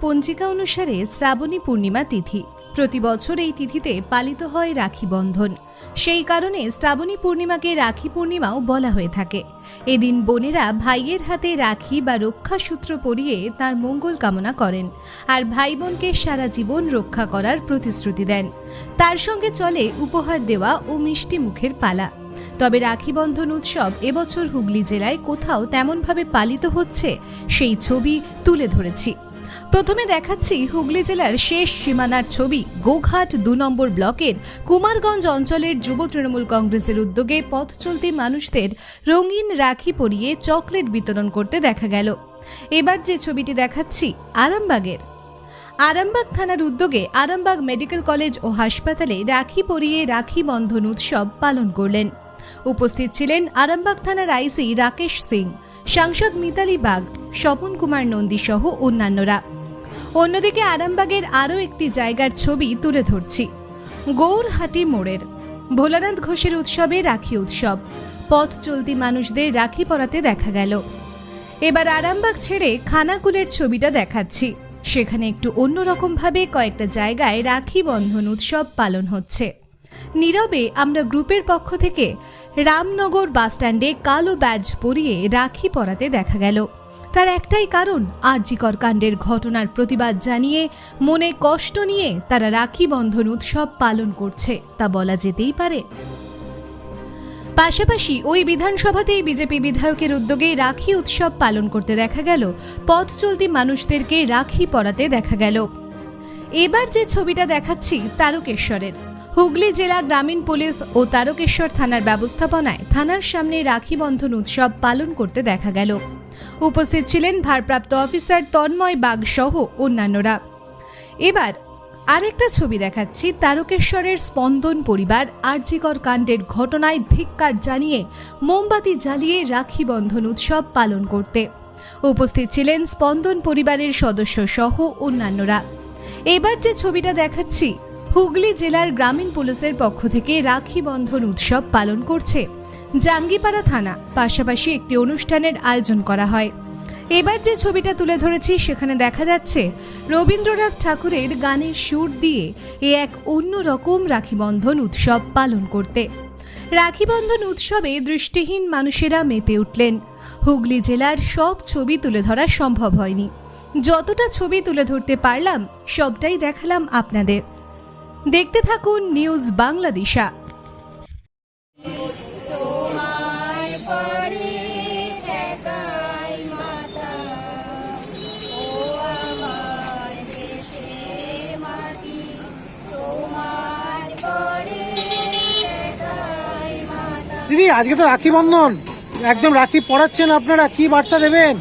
পঞ্জিকা অনুসারে শ্রাবণী পূর্ণিমা তিথি। প্রতি বছর এই তিথিতে পালিত হয় রাখি বন্ধন। সেই কারণে শ্রাবণী পূর্ণিমাকে রাখি পূর্ণিমাও বলা হয়ে থাকে। এদিন বোনেরা ভাইয়ের হাতে রাখি বা রক্ষাসূত্র পরিয়ে তার মঙ্গল কামনা করেন আর ভাই বোনকে সারা জীবন রক্ষা করার প্রতিশ্রুতি দেন। তার সঙ্গে চলে উপহার দেওয়া ও মিষ্টি মুখের পালা। তবে রাখি বন্ধন উৎসব এবছর হুগলি জেলায় কোথাও তেমনভাবে পালিত হচ্ছে সেই ছবি তুলে ধরেছি। প্রথমে দেখাচ্ছি হুগলি জেলার শেষ সীমানার ছবি, গোঘাট দু নম্বর ব্লকের কুমারগঞ্জ অঞ্চলের যুব তৃণমূল কংগ্রেসের উদ্যোগে পথ চলতি মানুষদের রঙিন রাখি পরিয়ে চকলেট বিতরণ করতে দেখা গেল। এবার যে ছবিটি দেখাচ্ছি, আরামবাগের। আরামবাগ থানার উদ্যোগে আরামবাগ মেডিকেল কলেজ ও হাসপাতালে রাখি পরিয়ে রাখি বন্ধন উৎসব পালন করলেন। উপস্থিত ছিলেন আরামবাগ থানার আইসি রাকেশ সিং, সাংসদ মিতালি বাগ, স্বপন কুমার নন্দী সহ অন্যান্যরা। অন্যদিকে আরামবাগের আরও একটি জায়গার ছবি তুলে ধরছি। গৌরহাটি মোড়ের, ভোলানাথ ঘোষের উৎসবে রাখি উৎসব, পথ চলতি মানুষদের রাখি পরাতে দেখা গেল। এবার আরামবাগ ছেড়ে খানাকুলের ছবিটা দেখাচ্ছি। সেখানে একটু অন্যরকমভাবে কয়েকটা জায়গায় রাখি বন্ধন উৎসব পালন হচ্ছে। নীরবে আমরা গ্রুপের পক্ষ থেকে রামনগর বাসস্ট্যান্ডে কালো ব্যাজ পরিয়ে রাখি পরাতে দেখা গেল। তার একটাই কারণ, আরজিকর কাণ্ডের ঘটনার প্রতিবাদ জানিয়ে মনে কষ্ট নিয়ে তারা রাখি বন্ধন উৎসব পালন করছে, তা বলা যেতেই পারে। পাশাপাশি ওই বিধানসভাতেই বিজেপি বিধায়কের উদ্যোগে রাখি উৎসব পালন করতে দেখা গেল, পথ চলতি মানুষদেরকে রাখি পরাতে দেখা গেল। এবার যে ছবিটা দেখাচ্ছি, তারকেশ্বরের। হুগলি জেলা গ্রামীণ পুলিশ ও তারকেশ্বর থানার ব্যবস্থাপনায় থানার সামনে রাখি বন্ধন উৎসব পালন করতে দেখা গেল। উপস্থিত ছিলেন ভারপ্রাপ্ত অফিসার তন্ময় বাগ সহ অন্যান্যরা। এবার আরেকটা ছবি দেখাচ্ছি, তারকেশ্বরের স্পন্দন পরিবার আরজিকর কাণ্ডের ঘটনায় ধিক্কার জানিয়ে মোমবাতি জ্বালিয়ে রাখি বন্ধন উৎসব পালন করতে। উপস্থিত ছিলেন স্পন্দন পরিবারের সদস্য সহ অন্যান্যরা। এবার যে ছবিটা দেখাচ্ছি হুগলি জেলার গ্রামীণ পুলিশের পক্ষ থেকে রাখি বন্ধন উৎসব পালন করছে। জাঙ্গিপাড়া থানা পাশাপাশি একটি অনুষ্ঠানের আয়োজন করা হয়। এবার যে ছবিটা তুলে ধরেছি, সেখানে দেখা যাচ্ছে রবীন্দ্রনাথ ঠাকুরের গানের সুর দিয়ে এ এক অন্যরকম রাখি বন্ধন উৎসব পালন করতে। রাখি বন্ধন উৎসবে দৃষ্টিহীন মানুষেরা মেতে উঠলেন। হুগলি জেলার সব ছবি তুলে ধরা সম্ভব হয়নি। যতটা ছবি তুলে ধরতে পারলাম, সবটাই দেখালাম আপনাদের। দেখতে থাকুন নিউজ বাংলাদেশা দিদি আজকে তো রাখি বন্ধন। একদম রাখি পড়াচ্ছেন আপনারা কি বার্তা দেবেন?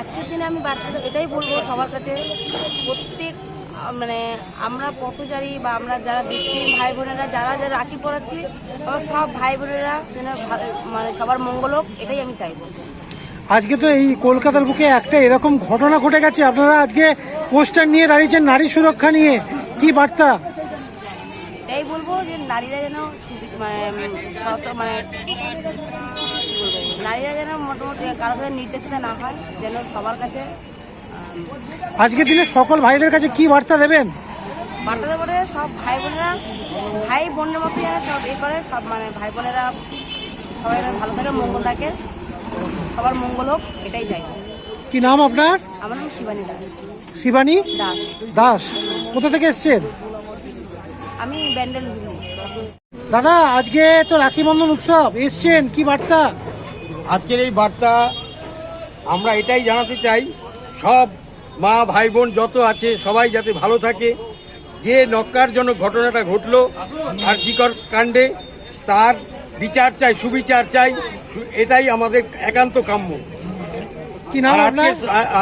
আজকের দিনে আমি বার্তা এটাই বলব সবার কাছে প্রত্যেক মানে আমরা পথচারী বা আমরা যারা দৃষ্টিহীন ভাই বোনেরা যারা যারা রাখি পড়াচ্ছি আমার সব ভাই বোনেরা যেন মানে সবার মঙ্গল হোক এটাই আমি চাইব। আজকে তো এই কলকাতার বুকে একটা এরকম ঘটনা ঘটে গেছে। আপনারা আজকে পোস্টার নিয়ে দাঁড়িয়েছেন নারী সুরক্ষা নিয়ে। কি বার্তা? এটাই বলব যে নারীরা যেন মানে মানে? নারীরা যেন মোটামুটি কারও কাছে নির্যাতিত না হয় যেন সবার কাছে আজকের দিনে সকল ভাইদের কাছে কি বার্তা দেবেন? বার্তাতে করে সব ভাই বোনেরা ভাই বোনের মতো যেন সব এ করে সব মানে ভাই বোনেরা সবাই ভালো থাকে মঙ্গল থাকে। সবার মঙ্গল হোক এটাই চাই। কি নাম আপনার? আমার নাম শিবানী দাস। শিবানী? দাস। দাস। কোথা থেকে এসছেন? আমি ব্যান্ডেল দাদা আজকে তো রাখি বন্ধন উৎসব এসছেন কি বার্তা? আজকের এই বার্তা আমরা এটাই জানাতে চাই সব মা ভাই বোন যত আছে সবাই যাতে ভালো থাকে। যে নক্কারজনক ঘটনাটা ঘটলো আর জিকর কাণ্ডে তার বিচার চাই সুবিচার চাই সু- এটাই আমাদের একান্ত কাম্য। কি নাম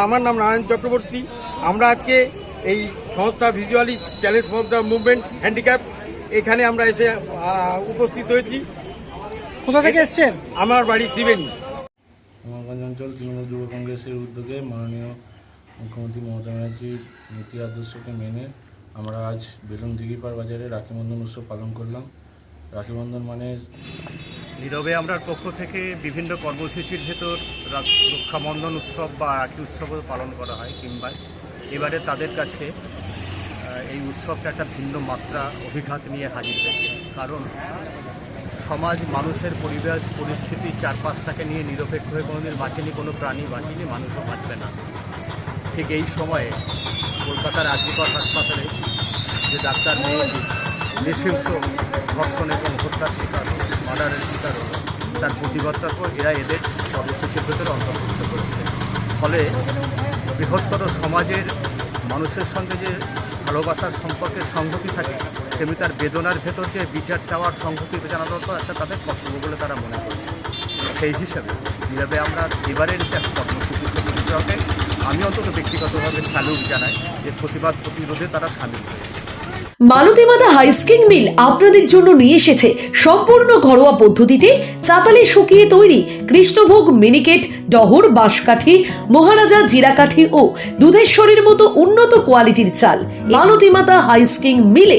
আমার নাম নারায়ণ চক্রবর্তী। আমরা আজকে এই সংস্থা visually challenge for the movement handicap এখানে আমরা এসে উপস্থিত হয়েছি। কোথা থেকে এসছেন? আমার বাড়ি ত্রিবেণী। কুমারগঞ্জ অঞ্চল তৃণমূল যুব কংগ্রেসের উদ্যোগে মাননীয় মুখ্যমন্ত্রী মমতা ব্যানার্জির নীতি আদর্শকে মেনে আমরা আজ বেলুন দিঘিপাড় বাজারে রাখি বন্ধন উৎসব পালন করলাম। রাখি বন্ধন মানে নীরবে আমরার পক্ষ থেকে বিভিন্ন কর্মসূচির ভেতর রক্ষাবন্ধন উৎসব বা রাখি উৎসবও পালন করা হয় কিংবা এবারে তাদের কাছে এই উৎসবটা একটা ভিন্ন মাত্রা অভিঘাত নিয়ে হাজির হয়েছে। কারণ সমাজ, মানুষের পরিবেশ, পরিস্থিতি চারপাশটাকে নিয়ে নিরপেক্ষ হয়ে কোনোদিন বাঁচেনি, কোনো প্রাণী বাঁচেনি, মানুষও বাঁচবে না। ঠিক এই সময়ে কলকাতার আজিকর হাসপাতালে যে ডাক্তার মেয়েটি নৃশংস ধর্ষণ এবং হত্যার শিকার, মার্ডারের শিকার হলো, তার প্রতিবাদটার পর এরা এদের কর্মসূচির ভেতরে অন্তর্ভুক্ত করেছে। ফলে বৃহত্তর সমাজের মানুষের সঙ্গে যে ভালোবাসার সম্পর্কের সংহতি থাকে, তেমনি তার বেদনার ভেতর যে বিচার চাওয়ার সংহতি জানানো তো একটা তাদের কর্তব্য বলে তারা মনে করছে। সেই হিসাবে নীরবে আমরা এবারের যে একটা কর্মসূচি আমি অন্তত ব্যক্তিগতভাবে স্যালুট জানাই যে প্রতিবাদ প্রতিরোধে তারা সামিল হয়েছে। মালতী মাতা হাইস্কিং মিল আপনাদের জন্য নিয়ে এসেছে সম্পূর্ণ ঘরোয়া পদ্ধতিতে চাতালে শুকিয়ে তৈরি কৃষ্ণভোগ মিনিকেট, ডহর, বাঁশকাঠি, মহারাজা জিরাকাঠি ও দুধেশ্বরীর মতো উন্নত কোয়ালিটির চাল। মালতী মাতা হাইস্কিং মিলে